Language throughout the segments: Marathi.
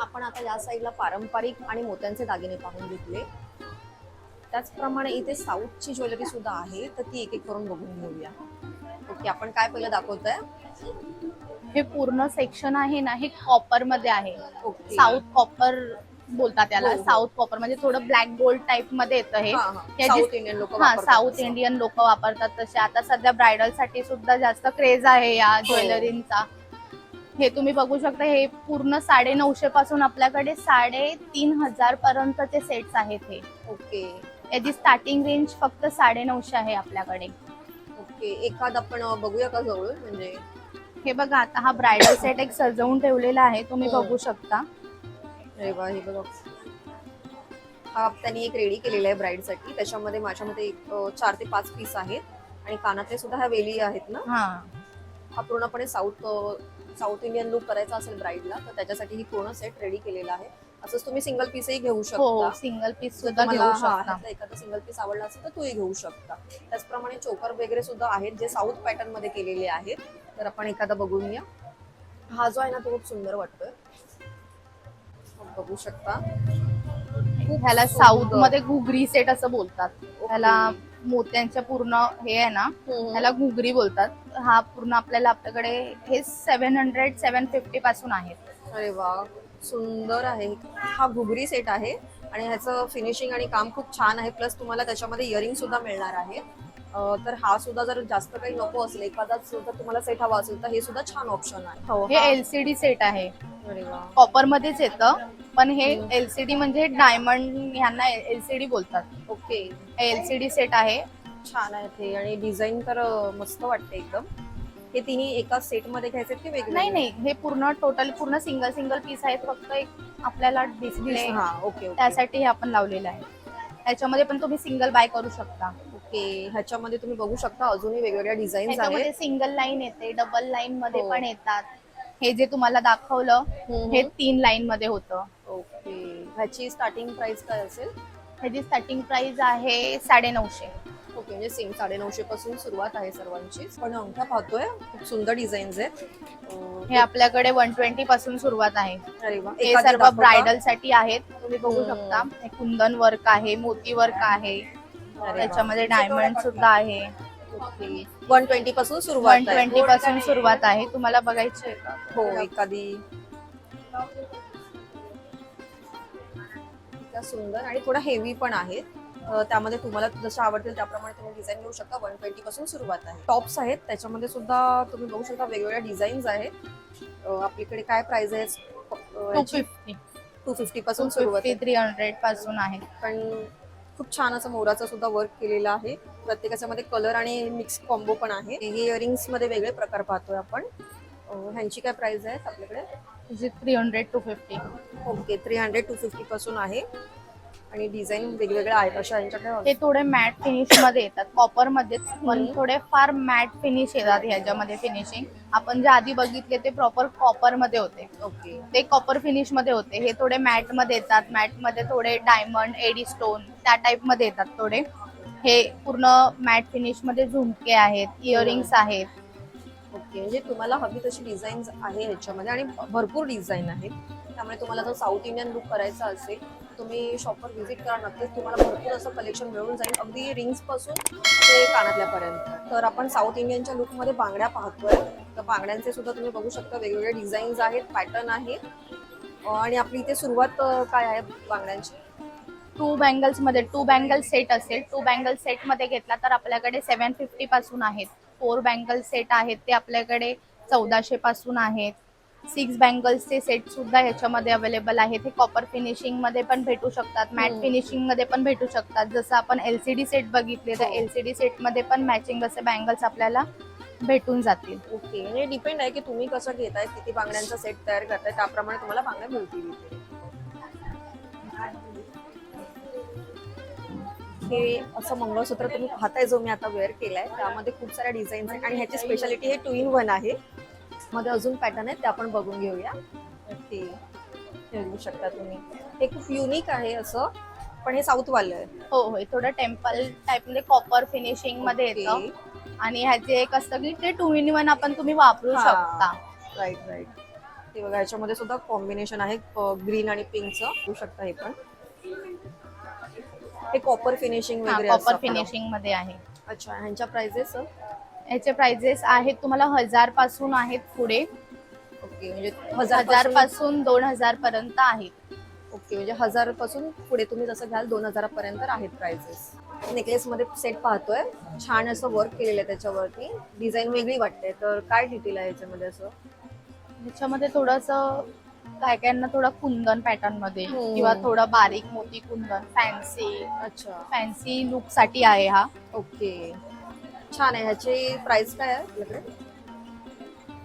आपण आता या साईडला पारंपरिक आणि मोत्यांचे दागिने पाहून घेतले. त्याचप्रमाणे इथे साऊथची ज्वेलरी सुद्धा आहे तर ती एक एक करून बघून घेऊया. ओके आपण काय पहिलं दाखवतोय? हे पूर्ण सेक्शन आहे ना हे कॉपरमध्ये आहे. साऊथ कॉपर बोलतात त्याला. हो, हो. साऊथ कॉपर म्हणजे थोडं ब्लॅक गोल्ड टाइपमध्ये येतं हे. साऊथ इंडियन लोक हा साऊथ इंडियन लोक वापरतात तसे. आता सध्या ब्रायडलसाठी सुद्धा जास्त क्रेज आहे या हो. ज्वेलरींचा. हे तुम्ही बघू शकता हे पूर्ण साडे नऊशे पासून आपल्याकडे साडे तीन हजार पर्यंतचे सेट्स आहेत हे. ओके. याची स्टार्टिंग रेंज फक्त साडे नऊशे आहे आपल्याकडे. ओके. एखाद आपण बघूया का जवळून म्हणजे हे बघा आता हा ब्रायडल सेट एक सजवून ठेवलेला आहे तुम्ही हो. बघू शकता. अरे वा हे बघा. हा त्यांनी एक रेडी केलेला आहे ब्राईडसाठी. त्याच्यामध्ये एक अं, चार ते पाच पीस आहेत. आणि कानातले सुद्धा ह्या वेली आहेत ना? हा. हा पूर्णपणे साऊथ साऊथ इंडियन लुक करायचा असेल ब्राईडला तर त्याच्यासाठी ही पूर्ण सेट रेडी केलेला आहे. असंच तुम्ही सिंगल पीसही घेऊ हो शकता सिंगल पीस जर सुद्धा घेऊ हा, शकता एखादा सिंगल पीस आवडला असेल तर तोही घेऊ शकता. त्याचप्रमाणे चोकर वगैरे सुद्धा आहेत जे साऊथ पॅटर्नमध्ये केलेले आहेत. तर आपण एखादा बघून घ्या हा जो आहे ना तो खूप सुंदर वाटतोय. बघू शकता. ह्याला. साऊथमध्ये घुगरी सेट असं बोलतात. ह्याला मोत्यांच्या पूर्ण हे आहे ना. ह्याला घुगरी बोलतात. हा पूर्ण आपल्याला आपल्याकडे हे सेव्हन हंड्रेड सेव्हन फिफ्टी पासून आहेत अरे वा सुंदर आहे. हा घुगरी सेट आहे आणि ह्याचं फिनिशिंग आणि काम खूप छान आहे. प्लस तुम्हाला त्याच्यामध्ये इयरिंग सुद्धा मिळणार आहे. अं, तर हा सुद्धा जर जास्त काही नको असेल एखादाच जर तुम्हाला सेट हवा असेल तर हे सुद्धा छान ऑप्शन आहे. हो, हे हा. एलसीडी सेट आहे. अरे वा. कॉपर मध्येच येतं. पण हे. एलसीडी म्हणजे डायमंड ह्यांना एलसीडी बोलतात. ओके. एलसीडी सेट आहे. छान आहे ते आणि डिझाईन तर मस्त वाटते एकदम. हे तिन्ही एका सेटमध्ये घ्यायचे की वेगळे? नाही नाही. हे पूर्ण टोटल पूर्ण सिंगल सिंगल पीस आहेत फक्त एक आपल्याला डिस्प्ले हा ओके ओके. त्यासाठी हे आपण लावलेलं आहे. त्याच्यामध्ये पण तुम्ही सिंगल बाय करू शकता. ओके. ह्याच्यामध्ये तुम्ही बघू शकता अजूनही वेगवेगळ्या आहेत. सिंगल लाईन येते डबल लाईन मध्ये हो. पण येतात. हे जे तुम्हाला दाखवलं हम्म. हे तीन लाईन मध्ये होतं. ओके. ह्याची स्टार्टिंग प्राइस काय असेल? ह्याची स्टार्टिंग प्राइस आहे साडे नऊशे ओके म्हणजे सेम साडेनऊशे पासून सुरुवात आहे सर्वांची. पण अंगठा पाहतोय खूप सुंदर डिझाईन्स आहेत. अं, हे आपल्याकडे वन ट्वेंटी पासून सुरुवात आहे. अरे वा हे एखादी सर्व? ब्रायडलसाठी आहेत. तुम्ही बघू हम्म. शकता. हे कुंदन वर्क आहे मोती वर्क आहे. अरे वा. त्याच्यामध्ये डायमंड सुद्धा आहे. वन ट्वेंटी पासून सुरुवात आहे. ट्वेंटी पासून सुरुवात आहे. तुम्हाला बघायची आहे का? हो एखादी. त्या सुंदर आणि थोडा हेवी पण आहेत. अं, त्यामध्ये तुम्हाला जशा आवडतील त्याप्रमाणे तुम्ही डिझाईन घेऊ शकता. वन ट्वेंटी पासून सुरुवात आहे. टॉप्स आहेत. त्याच्यामध्ये सुद्धा तुम्ही बघू शकता वेगवेगळ्या डिझाईन्स आहेत. अं, आपल्याकडे काय प्राइस आहे? टू फिफ्टी टू फिफ्टी पासून सुरुवात आहे. थ्री हंड्रेडपासून आहे. पण खूप छान असं मोराचं सुद्धा वर्क केलेलं आहे. प्रत्येकाच्या मध्ये कलर आणि मिक्स कॉम्बो पण आहे. हे इयरिंग्समध्ये वेगळे प्रकार पाहतोय आपण. ह्यांची काय प्राइस आहे आपल्याकडे? Three hundred two fifty okay three hundred two fifty पासून आहे. आणि डिझाईन वेगवेगळ्या आहेत. अशा यांच्याकडे थोडे मॅट फिनिशमध्ये येतात. कॉपरमध्ये पण. थोडे फार मॅट फिनिश येतात ह्याच्यामध्ये फिनिशिंग आपण जे आधी बघितले ते प्रॉपर कॉपरमध्ये होते. ओके ते कॉपर फिनिशमध्ये होते. हे थोडे मॅटमध्ये येतात. मॅटमध्ये थोडे डायमंड एडी स्टोन त्या टाइपमध्ये येतात थोडे. हे पूर्ण मॅट फिनिशमध्ये झुमके आहेत इयरिंग्स आहेत. ओके म्हणजे तुम्हाला हवी तशी डिझाईन आहे ह्याच्यामध्ये आणि भरपूर डिझाईन आहेत. त्यामुळे तुम्हाला जर साऊथ इंडियन लुक करायचा असेल तुम्ही शॉपवर व्हिजिट करा नक्कीच तुम्हाला भरपूर असं कलेक्शन मिळून जाईल. अगदी रिंग्सपासून ते कानातल्यापर्यंत. तर आपण साऊथ इंडियनच्या लुकमध्ये बांगड्या पाहतोय. तर बांगड्यांचे सुद्धा तुम्ही बघू शकता वेगवेगळे डिझाईन्स आहेत पॅटर्न आहेत. आणि आपली इथे सुरुवात काय आहे बांगड्यांची? टू बँगल्समध्ये टू बँगल सेट असेल टू बँगल सेटमध्ये घेतला तर आपल्याकडे सेव्हन फिफ्टी पासून आहेत. फोर बँगल सेट आहेत ते आपल्याकडे चौदाशे पासून आहेत. सिक्स बँगल्सचे सेट सुद्धा ह्याच्यामध्ये अवेलेबल आहेत. हे कॉपर फिनिशिंगमध्ये पण भेटू शकतात मॅट हम्म. फिनिशिंगमध्ये पण भेटू शकतात. जसं आपण एलसीडी सेट बघितले तर हो. एलसीडी सेटमध्ये पण मॅचिंग असे बँगल्स आपल्याला भेटून जातील. ओके. म्हणजे डिपेंड आहे की तुम्ही कसं घेताय किती बांगड्यांचा सेट तयार करताय त्याप्रमाणे तुम्हाला बांगड्या मिळतील हे असं मंगळसूत्र तुम्ही पाहताय जो मी आता वेअर केलाय त्यामध्ये खूप साऱ्या डिझाईन्स आहेत. आणि ह्याची स्पेशालिटी हे टू इन वन आहे. मध्ये अजून पॅटर्न आहेत ते आपण बघून घेऊया. ओके. हे बघू शकता तुम्ही. हे खूप युनिक आहे असं पण हे साऊथ वालं आहे. हो हो. थोडं टेम्पल टाइपमध्ये कॉपर फिनिशिंगमध्ये येतं. आणि ह्याचे एक असतं की ते टू इन वन आपण तुम्ही वापरू हा. शकता. राईट राईट ते बघा याच्यामध्ये सुद्धा कॉम्बिनेशन आहे ग्रीन आणि पिंकचं बघू शकता हे पण. हे कॉपर फिनिशिंग वगैरे कॉपर. फिनिशिंगमध्ये आहे. अच्छा ह्यांच्या प्राइजेस याचे प्राइजेस आहेत तुम्हाला हजारपासून आहेत पुढे. ओके म्हणजे हजारपासून? दोन हजार पर्यंत आहेत. ओके म्हणजे हजारपासून पुढे तुम्ही जसं घ्याल दोन हजारापर्यंत आहेत प्राइसेस नेकलेस मध्ये सेट पाहतोय. छान असं वर्क केलेलं आहे त्याच्यावरती. डिझाईन वेगळी वाटते. तर काय डिटेल आहे याच्यामध्ये असं त्याच्यामध्ये थोडस काय कायांना थोडं कुंदन पॅटर्नमध्ये हम्म. किंवा थोडं बारीक मोती कुंदन फॅन्सी अच्छा. फॅन्सी लुकसाठी आहे हा. ओके. छान आहे. ह्याची प्राइस काय आहे आपल्याकडे?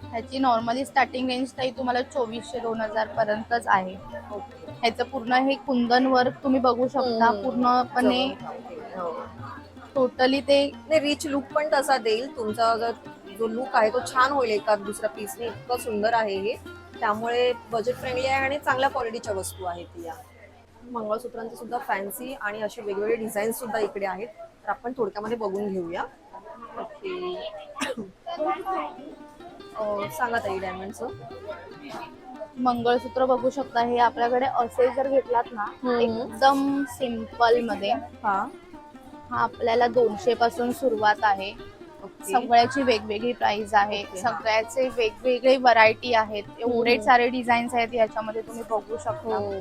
ह्याची नॉर्मली स्टार्टिंग रेंज ताई तुम्हाला चोवीसशे दोन हजार पर्यंतच आहे. ओके. ह्याचं पूर्ण हे कुंदन वर्क तुम्ही बघू शकता हम्म. पूर्णपणे. हो. टोटली ते नाही रिच लुक पण तसा देईल. तुमचा जर जो लुक आहे तो छान होईल एका दुसऱ्या पीसने इतकं सुंदर आहे हे. त्यामुळे बजेट फ्रेंडली आहे आणि चांगल्या क्वालिटीच्या वस्तू आहेत या. मंगळसूत्रांचे सुद्धा फॅन्सी आणि असे वेगवेगळे डिझाईन सुद्धा इकडे आहेत. तर आपण थोडक्यामध्ये बघून घेऊया. ओके सांगा ताई डायमंडचं मंगळसूत्र बघू शकता हे आपल्याकडे असे जर घेतलात ना हम्म. एकदम सिंपलमध्ये. हा. हा आपल्याला दोनशे पासून सुरुवात आहे. सगळ्याची वेगवेगळी प्राइस आहे. सगळ्याचे वेगवेगळे व्हरायटी आहेत. एवढे हम्म. सारे डिझाईन्स आहेत याच्यामध्ये तुम्ही बघू शकता. हो.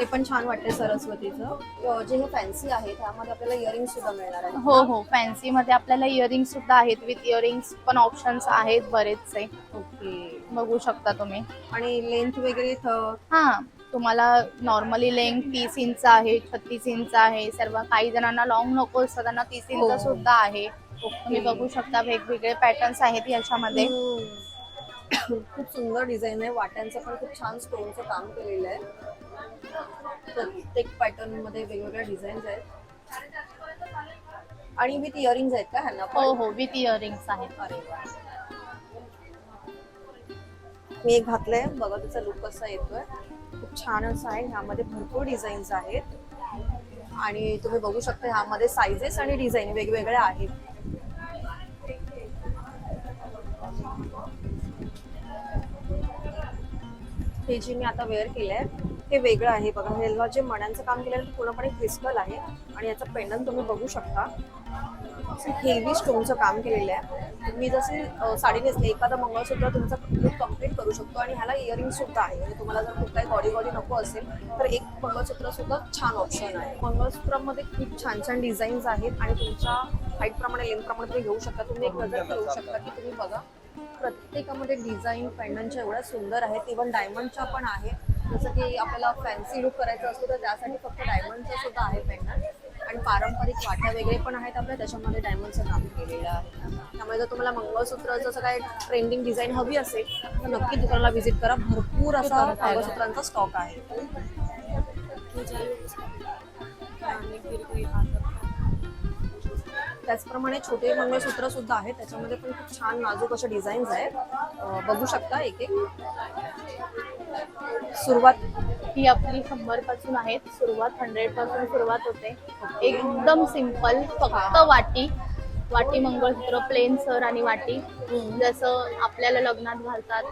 ते पण छान वाटते सरस्वतीचं. जे हे फॅन्सी आहे त्यामध्ये आपल्याला इयरिंग सुद्धा मिळणार आहे हो हो. फॅन्सी मध्ये आपल्याला इयरिंग सुद्धा आहेत विथ इयरिंग्स पण ऑप्शन्स आहेत बरेचसे. ओके. बघू शकता तुम्ही. आणि लेंथ वगैरे थ- हा तुम्हाला नॉर्मली लेंथ तीस इंच आहे छत्तीस इंच आहे सर्व काही जणांना लॉंग नको असतं त्यांना तीस हो. इंच सुद्धा आहे. तुम्ही बघू शकता वेगवेगळे पॅटर्न्स आहेत याच्यामध्ये. खूप सुंदर डिझाईन आहे. वाट्यांचं पण खूप छान स्टोनचं काम केलेलं आहे. प्रत्येक पॅटर्नमध्ये वेगवेगळ्या डिझाईन्स आहेत. आणि विथ इयरिंग्स आहेत का ह्यांना पण? हो हो विथ इयरिंग्स आहेत. अरे. मी एक घातलंय. बघा त्याचा लुक कसा येतोय. खूप छान असं आहे. ह्यामध्ये भरपूर डिझाईन्स आहेत. आणि तुम्ही बघू शकता ह्यामध्ये साइजेस आणि डिझाईन वेगवेगळ्या आहेत. हे जे मी आता वेअर केलं आहे हे वेगळं आहे बघा. ह्याला जे मण्यांचं काम केलं आहे ते पूर्णपणे क्रिस्टल आहे. आणि याचं पेंडन तुम्ही बघू शकता. हेवी स्टोनचं काम केलेलं आहे. मी जसे साडी नेसले एखादा मंगळसूत्र तुमचा लुक कंप्लीट करू शकतो. आणि ह्याला इयरिंग सुद्धा आहे. म्हणजे तुम्हाला जर खूप काही बॉडी बॉडी नको असेल तर एक मंगळसूत्र सुद्धा छान ऑप्शन आहे. मंगळसूत्रामध्ये खूप छान छान डिझाईन्स आहेत. आणि तुमच्या हाईट प्रमाणे लेंथ प्रमाणे तुम्ही घेऊ शकता. तुम्ही एक नजर फिरवू शकता की तुम्ही बघा. प्रत्येकामध्ये डिझाईन पेंडनच्या एवढ्या सुंदर आहेत. इव्हन डायमंडच्या पण आहेत. जसं की आपल्याला फॅन्सी लुक करायचं असतो तर त्यासाठी फक्त डायमंडचं सुद्धा आहे पेंडन आणि पारंपरिक वाट्या वगैरे पण आहेत आपल्या त्याच्यामध्ये डायमंडचं काम केलेलं आहे. त्यामुळे जर तुम्हाला मंगळसूत्र जसं काय ट्रेंडिंग डिझाईन हवी असेल तर नक्की दुकानाला व्हिजिट करा. भरपूर असा मंगळसूत्रांचा स्टॉक आहे. त्याचप्रमाणे छोटे मंगळसूत्र सुद्धा आहेत. त्याच्यामध्ये पण खूप छान नाजूक अशा डिझाईन्स आहेत. बघू शकता एक एक सुरुवात ही आपली शंभरपासून आहेत सुरुवात हंड्रेडपासून सुरुवात होते. एकदम सिंपल फक्त वाटी. वाटी मंगळसूत्र प्लेन सर आणि वाटी. जसं आपल्याला लग्नात घालतात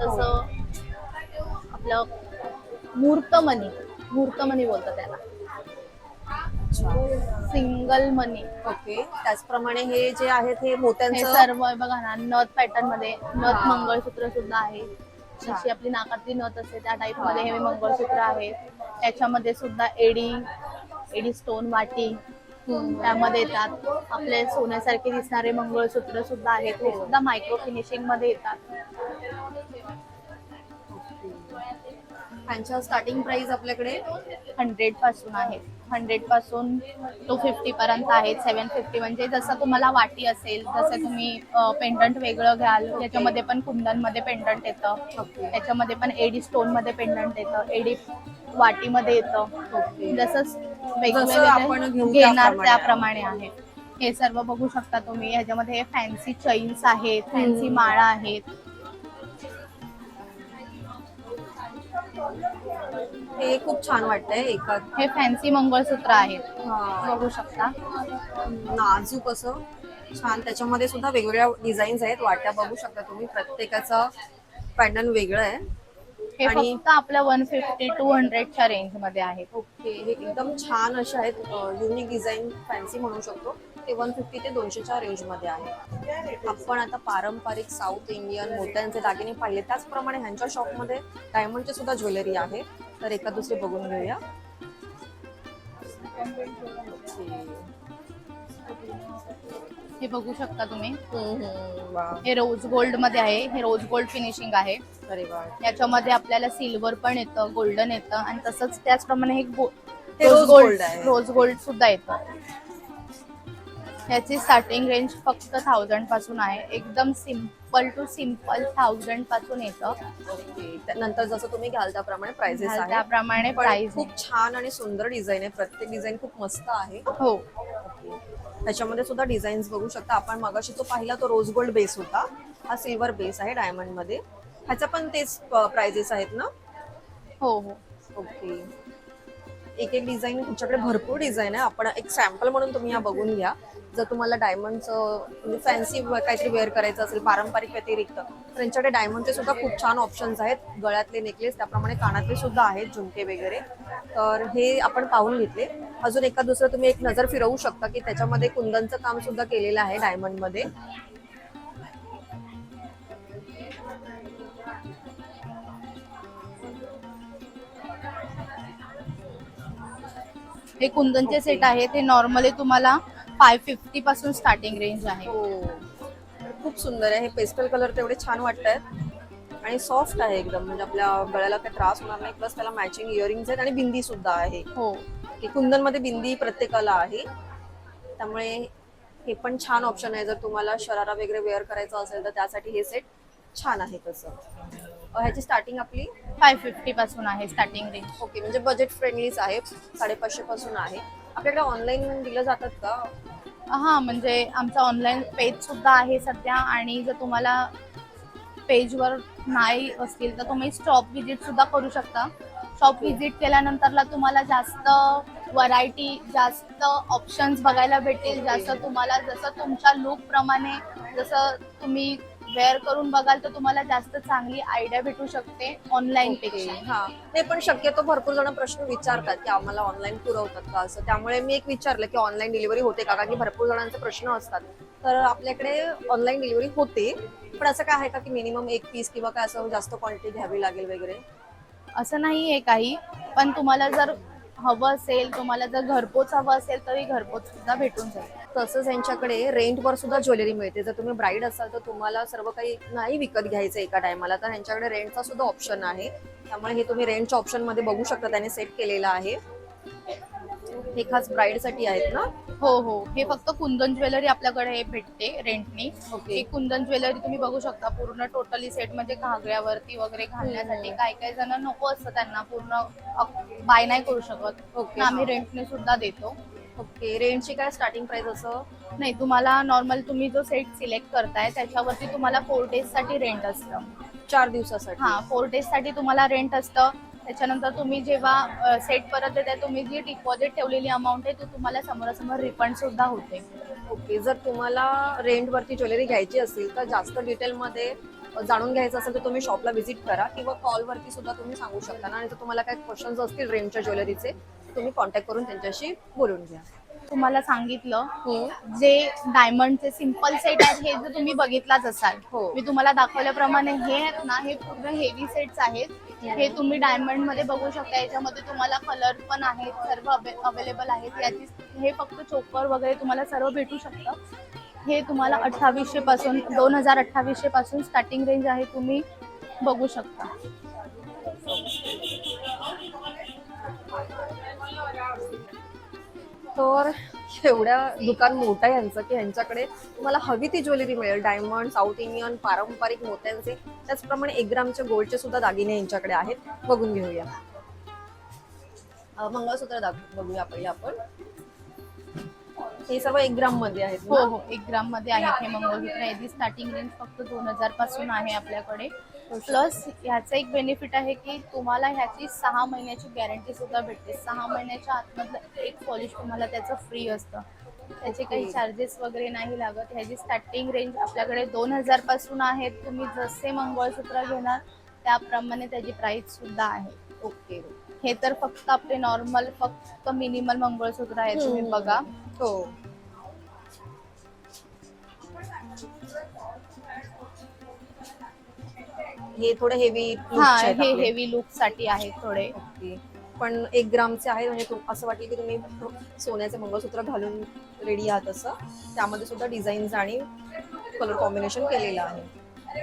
तसं आपलं मूर्तमणी. मूर्तमणी बोलतात त्याला. सिंगल मनी ओके त्याचप्रमाणे हे जे आहेत हे हे मोत्यांचं सर्व बघा ना नथ पॅटर्नमध्ये. नथ हा. मंगळसूत्र सुद्धा आहे. जशी आपली नाकातली नथ असते त्या टाइपमध्ये हे मंगळसूत्र आहेत त्याच्यामध्ये सुद्धा एडी एडी स्टोन वाटी त्यामध्ये येतात. आपले सोन्यासारखे दिसणारे मंगळसूत्र सुद्धा आहेत. हे सुद्धा मायक्रो फिनिशिंगमध्ये येतात. ह्यांच्या स्टार्टिंग प्राइस आपल्याकडे हंड्रेडपासून आहेत हंड्रेडपासून टू फिफ्टी पर्यंत आहेत सेवन फिफ्टी म्हणजे जसं तुम्हाला वाटी असेल जसं तुम्ही पेंडंट वेगळं घ्याल त्याच्यामध्ये पण कुंदनमध्ये पेंडंट येतं त्याच्यामध्ये पण एडी स्टोनमध्ये पेंडंट येतं एडी वाटीमध्ये येतं. जसं आपण वेगवेगळे घेणार त्याप्रमाणे आहे. हे सर्व बघू शकता तुम्ही. ह्याच्यामध्ये फॅन्सी चैन्स आहेत फॅन्सी. माळा आहेत. हे खूप छान वाटतंय एका हे फॅन्सी मंगळसूत्र आहेत. हा, बघू शकता. नाजूक असं. छान. त्याच्यामध्ये सुद्धा वेगवेगळ्या डिझाईन्स आहेत. वाट्या बघू शकता तुम्ही. प्रत्येकाचा पॅटर्न वेगळं आहे. हे आणि- फक्त आपल्या वन फिफ्टी टू हंड्रेडच्या रेंजमध्ये आहेत ओके. हे एकदम छान असे आहेत. युनिक डिझाईन फॅन्सी म्हणू शकतो. ते वन फिफ्टी ते दोनशेच्या रेंजमध्ये आहे. आपण आता पारंपरिक साऊथ इंडियन मोत्यांचे दागिने पाहिले. त्याचप्रमाणे ह्यांच्या शॉपमध्ये डायमंडची सुद्धा ज्वेलरी आहे. तर एका दुसरी बघून घेऊया. हे बघू शकता तुम्ही. हम्म, वा. हे रोज गोल्डमध्ये आहे. हे रोज गोल्ड फिनिशिंग आहे. अरे याच्यामध्ये आपल्याला सिल्वर पण येतं गोल्डन येतं. आणि तसंच त्याचप्रमाणे हे हे रोज गोल्ड. रोज गोल्ड सुद्धा येतं. याची स्टार्टिंग रेंज फक्त थाउजंडपासून आहे. एकदम सिंपल टू सिंपल थाउजंडपासून येतं. ओके. त्यानंतर जसं तुम्ही घ्याल त्याप्रमाणे प्राइजेस आहे त्याप्रमाणे पण प्राइस खूप छान आणि सुंदर डिझाईन आहे. प्रत्येक डिझाईन खूप मस्त आहे. हो. त्याच्यामध्ये सुद्धा डिझाईन्स बघू शकता. आपण मगाशी तो पाहिला तो रोज गोल्ड बेस होता. हा सिल्वर बेस आहे डायमंडमध्ये. ह्याचा पण तेच प्राइजेस आहेत ना? हो हो. ओके. एक एक डिझाईन तुमच्याकडे भरपूर डिझाईन आहे. आपण एक सॅम्पल म्हणून तुम्ही या बघून घ्या. जर तुम्हाला डायमंडचं म्हणजे फॅन्सी काहीतरी वेअर करायचं असेल पारंपरिक व्यतिरिक्त तर त्यांच्याकडे डायमंडचे सुद्धा खूप छान ऑप्शन्स आहेत. गळ्यातले नेकलेस त्याप्रमाणे कानातले सुद्धा आहेत झुमके वगैरे. तर हे आपण पाहून घेतले. अजून एका दुसरं तुम्ही एक नजर फिरवू शकता की त्याच्यामध्ये कुंदनचं काम सुद्धा केलेलं आहे डायमंडमध्ये हे कुंदनचे सेट आहेत ते नॉर्मली तुम्हाला फाय फिफ्टी पासून स्टार्टिंग रेंज आहे. हो. खूप सुंदर आहे. हे पेस्टल कलर तेवढे छान वाटत आहेत आणि सॉफ्ट आहे एकदम. म्हणजे आपल्या गळ्याला काही त्रास होणार नाही. प्लस त्याला मॅचिंग इयरिंग्स आहेत आणि बिंदी सुद्धा आहे. हो. की कुंदनमध्ये बिंदी प्रत्येकाला आहे. त्यामुळे हे पण छान ऑप्शन आहे. जर तुम्हाला शरारा वगैरे वेअर करायचा असेल तर त्यासाठी हे सेट छान आहे तसं. ह्याची स्टार्टिंग आपली? फाय फिफ्टी पासून आहे स्टार्टिंग रेंज ओके म्हणजे बजेट फ्रेंडलीच आहे साडेपाचशे पासून आहे. आपल्याकडे ऑनलाईन दिलं जातात का? हा म्हणजे आमचा ऑनलाईन पेज सुद्धा आहे सध्या आणि जर तुम्हाला पेजवर नाही असतील तर तुम्ही स्टॉप व्हिजिट सुद्धा करू शकता. शॉप व्हिजिट केल्यानंतरला तुम्हाला जास्त व्हरायटी जास्त ऑप्शन्स बघायला भेटेल. जास्त तुम्हाला जसं तुमच्या लुक प्रमाणे जसं तुम्ही वेअर करून बघाल तर तुम्हाला जास्त चांगली आयडिया भेटू शकते ऑनलाईन पेक्षा. हा. ते पण शक्यतो भरपूर जण प्रश्न विचारतात की आम्हाला ऑनलाईन पुरवतात का असं. त्यामुळे मी एक विचारलं की ऑनलाईन डिलिव्हरी होते का? कारण की भरपूर जणांचे प्रश्न असतात. तर आपल्याकडे ऑनलाईन डिलिव्हरी होते. पण असं काय आहे का की मिनिमम एक पीस किंवा काय असं जास्त क्वांटिटी घ्यावी लागेल वगैरे? असं नाही आहे काही. पण तुम्हाला जर हवं असेल तुम्हाला जर घरपोच हवं असेल तरी घरपोच सुद्धा भेटून जाईल. तसंच यांच्याकडे रेंटवर सुद्धा ज्वेलरी मिळते. जर तुम्ही ब्राईड असाल तर तुम्हाला सर्व काही नाही विकत घ्यायचं एका टायमाला. तर ह्यांच्याकडे रेंटचा सुद्धा ऑप्शन आहे. त्यामुळे हे तुम्ही रेंटच्या ऑप्शनमध्ये बघू शकता. त्याने सेट केलेलं आहे. हे खास ब्राईडसाठी आहेत ना? हो हो. हे फक्त कुंदन ज्वेलरी आपल्याकडे भेटते रेंटनी ओके. ही कुंदन ज्वेलरी तुम्ही बघू शकता पूर्ण टोटली सेट म्हणजे घागऱ्यावरती वगैरे घालण्यासाठी काय काय जण नको असतं त्यांना पूर्ण बाय नाही करू शकत. ओके, आम्ही. रेंटने सुद्धा देतो. ओके. रेंटची काय स्टार्टिंग प्राइस असं? नाही तुम्हाला नॉर्मल तुम्ही जो सेट सिलेक्ट करताय त्याच्यावरती तुम्हाला फोर डेजसाठी रेंट असतं. चार दिवसासाठी. हा फोर डेजसाठी तुम्हाला रेंट असतं. त्याच्यानंतर तुम्ही जेव्हा सेट परत देताय तुम्ही जी डिपॉझिट ठेवलेली अमाऊंट आहे ती तुम्हाला समोरासमोर रिफंड सुद्धा होते. ओके जर तुम्हाला रेंटवरती ज्वेलरी घ्यायची असेल तर जास्त डिटेलमध्ये जाणून घ्यायचं असेल तर तुम्ही शॉपला व्हिजिट करा किंवा कॉलवरती सुद्धा तुम्ही सांगू शकता. ना आणि जर तुम्हाला काही क्वेश्चन्स असतील रेंटच्या ज्वेलरीचे तुम्ही कॉन्टॅक्ट करून त्यांच्याशी बोलून घ्या. तुम्हाला सांगितलं जे डायमंडचे सिंपल सेट आहेत हे जर तुम्ही बघितलाच असाल हो. मी तुम्हाला दाखवल्याप्रमाणे हे आहेत ना हे पूर्ण हेवी सेट्स आहेत. हे तुम्ही डायमंडमध्ये बघू शकता. याच्यामध्ये तुम्हाला कलर पण आहेत सर्व अवेलेबल आहेत. याची हे फक्त चोकर वगैरे तुम्हाला सर्व भेटू शकतं. हे तुम्हाला अठ्ठावीसशे पासून दोन हजार अठ्ठावीसशे पासून स्टार्टिंग रेंज आहे. तुम्ही बघू शकता. तर एवढ्या दुकान मोठं आहे यांचं की यांच्याकडे तुम्हाला हवी ती ज्वेलरी मिळेल. डायमंड साऊथ इंडियन पारंपरिक मोत्यांचे. त्याचप्रमाणे एक ग्रामचे गोल्डचे सुद्धा दागिने यांच्याकडे आहेत. बघून घेऊया. मंगळसूत्र दाख बघूया पहिले आपण. हे सर्व एक ग्राममध्ये आहेत हो हो. एक ग्राममध्ये आहेत हे मंगळसूत्र. याची स्टार्टिंग रेंज फक्त दोन हजारपासून आहे आपल्याकडे. प्लस ह्याचं एक बेनिफिट आहे की तुम्हाला ह्याची सहा महिन्याची गॅरंटी सुद्धा भेटते. सहा महिन्याच्या आतमधलं एक पॉलिश तुम्हाला त्याचं फ्री असतं. त्याचे काही. चार्जेस वगैरे नाही लागत. ह्याची स्टार्टिंग रेंज आपल्याकडे दोन हजारपासून आहेत तुम्ही जसे मंगळसूत्र घेणार त्याप्रमाणे त्याची प्राइस सुद्धा आहे. ओके. हे तर फक्त आपले नॉर्मल फक्त मिनिमल मंगळसूत्र आहे तुम्ही हम्म. बघा. हो. हे थोडे हेवी हा हे हेवी लुकसाठी आहे थोडे. पण एक ग्रामचे आहे म्हणजे असं वाटलं की तुम्ही सोन्याचे मंगळसूत्र घालून रेडी आहात असं. त्यामध्ये सुद्धा डिझाईन्स आणि कलर कॉम्बिनेशन केलेलं आहे.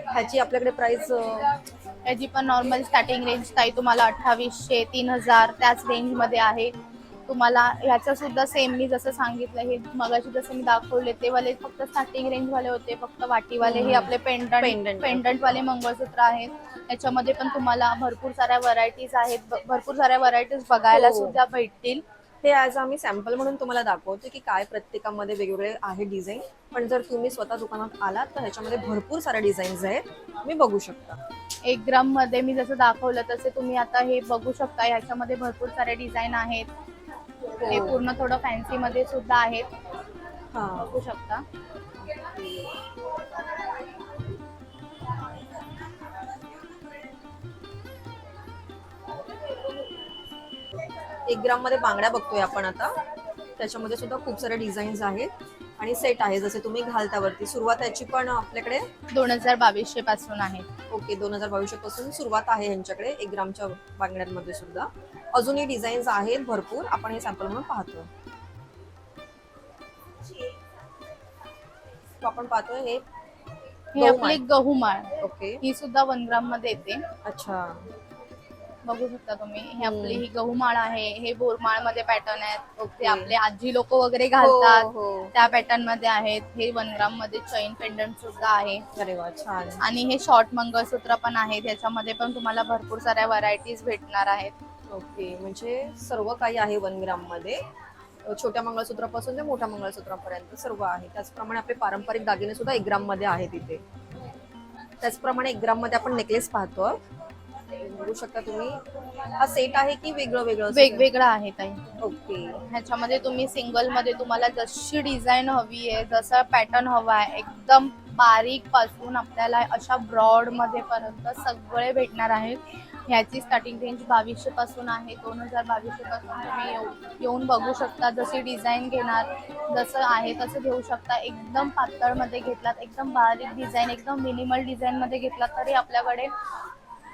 ह्याची आपल्याकडे प्राइस याची पण नॉर्मल स्टार्टिंग रेंज काही तुम्हाला अठ्ठावीसशे तीन हजार त्याच रेंजमध्ये आहे. तुम्हाला ह्याचं सुद्धा सेम मी जसं सांगितलं हे मगाशी जसं मी दाखवले ते वाले फक्त स्टार्टिंग रेंज वाले होते फक्त वाटीवाले हे. आपले पेंडंट. पेंडंट वाले मंगळसूत्र आहेत याच्यामध्ये पण तुम्हाला भरपूर साऱ्या व्हरायटीज आहेत. भरपूर साऱ्या व्हरायटीज बघायला हो. सुद्धा भेटतील. हे आज आम्ही सॅम्पल म्हणून तुम्हाला दाखवतो की काय प्रत्येकामध्ये वेगवेगळे आहे डिझाईन पण जर तुम्ही स्वतः दुकानात आलात तर ह्याच्यामध्ये भरपूर साऱ्या डिझाईन्स आहेत. तुम्ही बघू शकता. एक ग्राममध्ये मी जसं दाखवलं तसे तुम्ही आता हे बघू शकता. ह्याच्यामध्ये भरपूर सारे डिझाईन आहेत. हे हो. पूर्ण थोडं फॅन्सी मध्ये सुद्धा आहेत बघू शकता. एक ग्राममध्ये बांगड्या बघतोय आपण आता. त्याच्यामध्ये सुद्धा खूप सारे डिझाईन्स आहेत. आणि सेट आहे जसे तुम्ही घालतावरती सुरुवात याची पण आपल्याकडे दोन हजार बावीसशे पासून आहे. ओके दोन हजार बावीसशे पासून सुरुवात आहे यांच्याकडे एक ग्रामच्या बांगड्यांमध्ये सुद्धा. अजूनही डिझाईन्स आहेत भरपूर आपण हे सॅम्पल म्हणून पाहतो आपण पाहतोय हे हे गहू आपली माळ. गहू माळ. ओके. ही सुद्धा वन ग्राममध्ये येते. अच्छा. बघू शकता तुम्ही. हे आपली. ही गहू माळ आहे हे बोरमाळमध्ये पॅटर्न आहेत. ओके. ते आपले आजी लोक वगैरे घालतात. हो, हो. त्या पॅटर्नमध्ये आहेत. हे वन ग्राममध्ये चैन पेंडंट सुद्धा आहे. अरे वा छान. आणि हे शॉर्ट मंगळसूत्र पण आहेत. याच्यामध्ये पण तुम्हाला भरपूर साऱ्या व्हरायटीज भेटणार आहेत. ओके म्हणजे सर्व काही आहे वन ग्राममध्ये छोट्या मंगळसूत्रापासून ते मोठ्या मंगळसूत्रापर्यंत सर्व आहे. त्याचप्रमाणे आपले पारंपरिक दागिने सुद्धा एक ग्राममध्ये आहेत इथे. त्याचप्रमाणे एक ग्राममध्ये आपण नेकलेस पाहतो बघू शकता तुम्ही. हा सेट आहे की वेगळं वेगळं? वेगवेगळं आहे ताई. ओके ह्याच्यामध्ये तुम्ही सिंगलमध्ये तुम्हाला जशी डिझाईन हवी आहे जसा पॅटर्न हवा आहे एकदम बारीकपासून आपल्याला अशा ब्रॉडमध्ये पर्यंत सगळे भेटणार आहेत. ह्याची स्टार्टिंग रेंज बावीसशे पासून आहे दोन हजार बावीसशे पासून तुम्ही येऊ- येऊन बघू शकता. जशी डिझाईन घेणार जसं आहे तसं घेऊ शकता. एकदम पातळमध्ये घेतलात एकदम बारीक डिझाईन एकदम मिनिमल डिझाईन मध्ये घेतलात तरी आपल्याकडे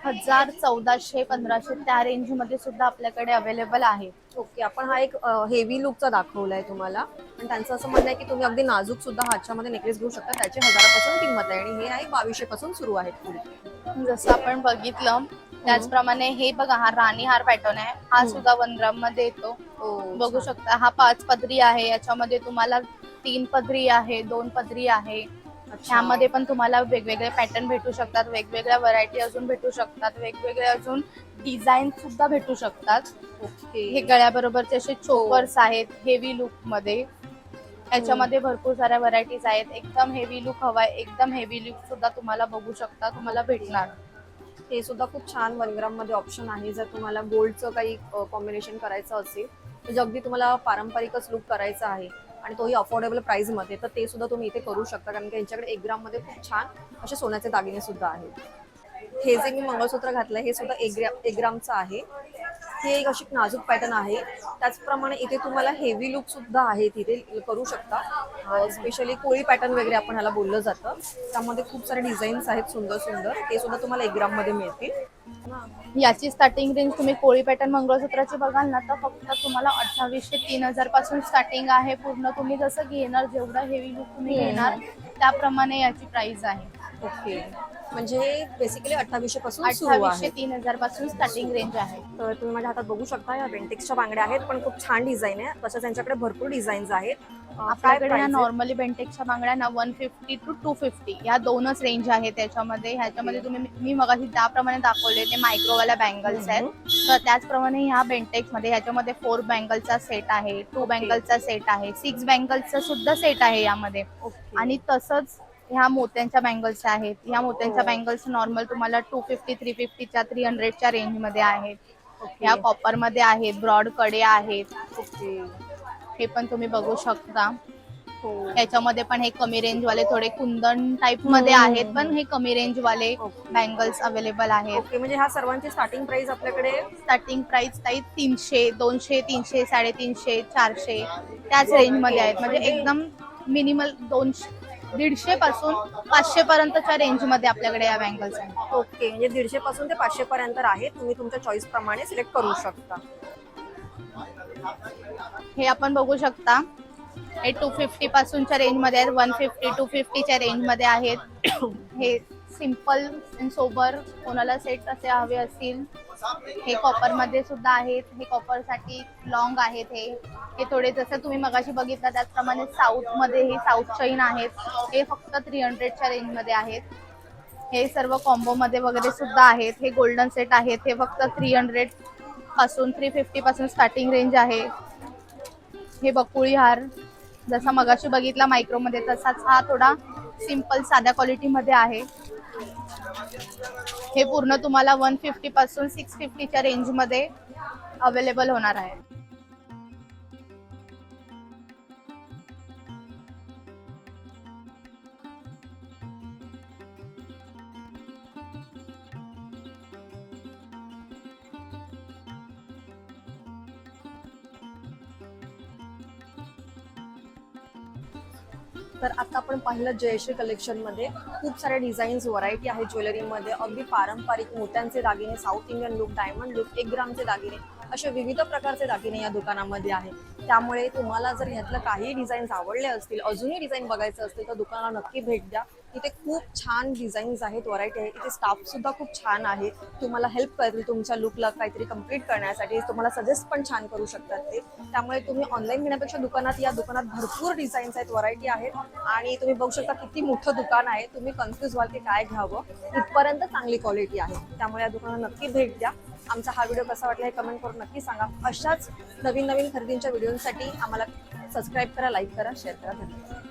हजार चौदाशे पंधराशे त्या रेंजमध्ये सुद्धा आपल्याकडे अवेलेबल आहे. ओके आपण हा एक हेवी लुकचा दाखवलाय तुम्हाला. पण त्यांचं असं म्हणणं आहे की तुम्ही अगदी नाजूक सुद्धा हातच्यामध्ये नेकलेस घेऊ शकता. त्याची हजारापासून किंमत आहे आणि हे आहे बावीसशे पासून सुरू पुढे जसं आपण बघितलं त्याचप्रमाणे हे बघा हा राणी हार पॅटर्न आहे. हा हम्म. सुद्धा वन ग्राममध्ये येतो. हो, बघू. शकता हा पाच पदरी आहे. याच्यामध्ये तुम्हाला तीन पदरी आहे दोन पदरी आहे. ह्यामध्ये पण तुम्हाला वेगवेगळे पॅटर्न भेटू शकतात वेगवेगळ्या व्हरायटी अजून भेटू शकतात वेगवेगळे अजून डिझाईन सुद्धा भेटू शकतात. ओके. हे गळ्याबरोबरचे असे चोकर्स आहेत हेवी लुकमध्ये. याच्यामध्ये भरपूर साऱ्या व्हरायटीज आहेत. एकदम हेवी लुक हवाय एकदम हेवी लुक सुद्धा तुम्हाला बघू शकता तुम्हाला भेटणार. हे सुद्धा खूप छान वन ग्राममध्ये ऑप्शन आहे. जर तुम्हाला गोल्डचं काही कॉम्बिनेशन करायचं असेल म्हणजे अगदी तुम्हाला पारंपरिकच लुक करायचा आहे. आणि तोही अफोर्डेबल प्राइसमध्ये तर ते सुद्धा तुम्ही इथे करू शकता कारण की यांच्याकडे एक ग्राममध्ये खूप छान असे सोन्याचे दागिने सुद्धा आहेत. हे जे मी मंगळसूत्र घातलं हे सुद्धा एक ग्रॅम एक ग्रामचं आहे. हे एक अशी नाजूक पॅटर्न आहे. त्याचप्रमाणे इथे तुम्हाला हेवी लुक सुद्धा आहे तिथे करू शकता. स्पेशली कोळी पॅटर्न वगैरे आपण ह्याला बोललं जातं. त्यामध्ये खूप सारे डिझाईन्स आहेत सुंदर सुंदर. ते सुद्धा तुम्हाला एक ग्राममध्ये मिळतील. याची स्टार्टिंग रेंज तुम्ही कोळी पॅटर्न मंगळसूत्राची बघाल ना तर फक्त तुम्हाला अठ्ठावीसशे तीन हजारपासून स्टार्टिंग आहे. पूर्ण तुम्ही जसं घेणार जेवढा हेवी लुक तुम्ही. घेणार त्याप्रमाणे याची प्राइस आहे. ओके. म्हणजे हे बेसिकली अठ्ठावीसशे पासून सुरू अठ्ठावीसशे आहे तीन हजारपासून स्टार्टिंग रेंज आहे. तर तुम्ही माझ्या हातात बघू शकता या बेंटेक्सच्या बांगड्या आहेत पण खूप छान डिझाईन आहे. तसंच यांच्याकडे भरपूर डिझाईन्स आहेत. अं, काय आपल्याकडे price ह्या आहे? नॉर्मली बेंटेक्सच्या बांगड्या ना one fifty to two fifty ह्या दोनच रेंज आहे त्याच्यामध्ये ह्याच्यामध्ये तुम्ही मी मगाशी त्याप्रमाणे दाखवले ते मायक्रोवाल्या बँगल्स आहेत. तर त्याचप्रमाणे ह्या बेंटेक्समध्ये ह्याच्यामध्ये फोर बँगलचा सेट आहे टू बँगलचा सेट आहे सिक्स बँगलचा सुद्धा सेट आहे यामध्ये. आणि तसंच ह्या मोत्यांच्या बँगल्स आहेत. ह्या मोत्यांच्या हो. बँगल्स नॉर्मल तुम्हाला टू फिफ्टी थ्री फिफ्टीच्या थ्री हंड्रेडच्या रेंजमध्ये आहेत. ह्या कॉपरमध्ये आहेत. ब्रॉडकडे आहेत. हे पण तुम्ही बघू शकता. हो. याच्यामध्ये पण हे कमी रेंज वाले थोडे कुंदन टाइपमध्ये हम्म. आहेत पण हे कमी रेंज वाले. बँगल्स अवेलेबल आहेत. म्हणजे ह्या सर्वांची स्टार्टिंग प्राइस आपल्याकडे? स्टार्टिंग प्राइस काही तीनशे दोनशे तीनशे साडेतीनशे चारशे त्याच रेंजमध्ये आहेत. म्हणजे म्हणजे- एकदम मिनिमल दोनशे दीडशे पासून पाचशे पर्यंतच्या रेंजमध्ये आपल्याकडे या बँगल्स आहेत. ओके म्हणजे दीडशे पासून ते पाचशे पर्यंत आहे तुम्ही तुमच्या चॉईस प्रमाणे सिलेक्ट करू शकता. हे आपण बघू शकता. हे टू फिफ्टी पासूनच्या रेंजमध्ये आहेत. वन फिफ्टी टू फिफ्टीच्या रेंजमध्ये आहेत. हे सिंपल सोबर कोणाला सेट असे हवे असतील हे कॉपरमध्ये सुद्धा आहेत. हे कॉपरसाठी लॉंग आहेत हे. हे थोडे जसं तुम्ही मगाशी बघितलं त्याचप्रमाणे साऊथमध्ये हे साऊथ चैन आहेत. हे फक्त थ्री हंड्रेडच्या रेंजमध्ये आहेत. हे सर्व कॉम्बो मध्ये वगैरे सुद्धा आहेत. हे गोल्डन सेट आहेत. हे फक्त थ्री हंड्रेडपासून थ्री फिफ्टी पासून स्टार्टिंग रेंज आहे. हे बकुळी हार जसा मगाशी बघितला मायक्रो मध्ये तसाच हा थोडा सिंपल साध्या क्वालिटी मध्ये आहे. हे पूर्ण तुम्हाला वन फिफ्टी पासून सिक्स फिफ्टीच्या रेंजमध्ये अवेलेबल होणार आहे. आपण पाहिलं जयश्री कलेक्शनमध्ये खूप साऱ्या डिझाईन्स व्हरायटी आहे ज्वेलरीमध्ये अगदी पारंपरिक मोत्यांचे दागिने south Indian look diamond look एक ग्रामचे दागिने. असे विविध प्रकारचे दागिने या दुकानामध्ये आहे. त्यामुळे तुम्हाला जर ह्यातलं काही डिझाईन्स आवडले असतील अजूनही डिझाईन बघायचं असतील तर दुकानाला नक्की भेट द्या. इथे खूप छान डिझाईन्स आहेत व्हरायटी आहे. इथे स्टाफ सुद्धा खूप छान आहे. तुम्हाला हेल्प करतील तुमच्या लुकला काहीतरी कंप्लीट करण्यासाठी. तुम्हाला सजेस्ट पण छान करू शकतात ते. त्यामुळे तुम्ही ऑनलाईन घेण्यापेक्षा दुकानात या. दुकानात भरपूर डिझाईन्स आहेत व्हरायटी आहेत. आणि तुम्ही बघू शकता किती मोठं दुकान आहे. तुम्ही कन्फ्युज व्हाल की काय घ्यावं. इथपर्यंत चांगली क्वालिटी आहे. त्यामुळे या दुकानाला नक्की भेट द्या. आमचा हा व्हिडिओ कसा वाटला हे कमेंट करून नक्की सांगा. अशाच नवीन नवीन खरेदींच्या व्हिडिओसाठी आम्हाला सबस्क्राईब करा लाईक करा शेअर करा. धन्यवाद.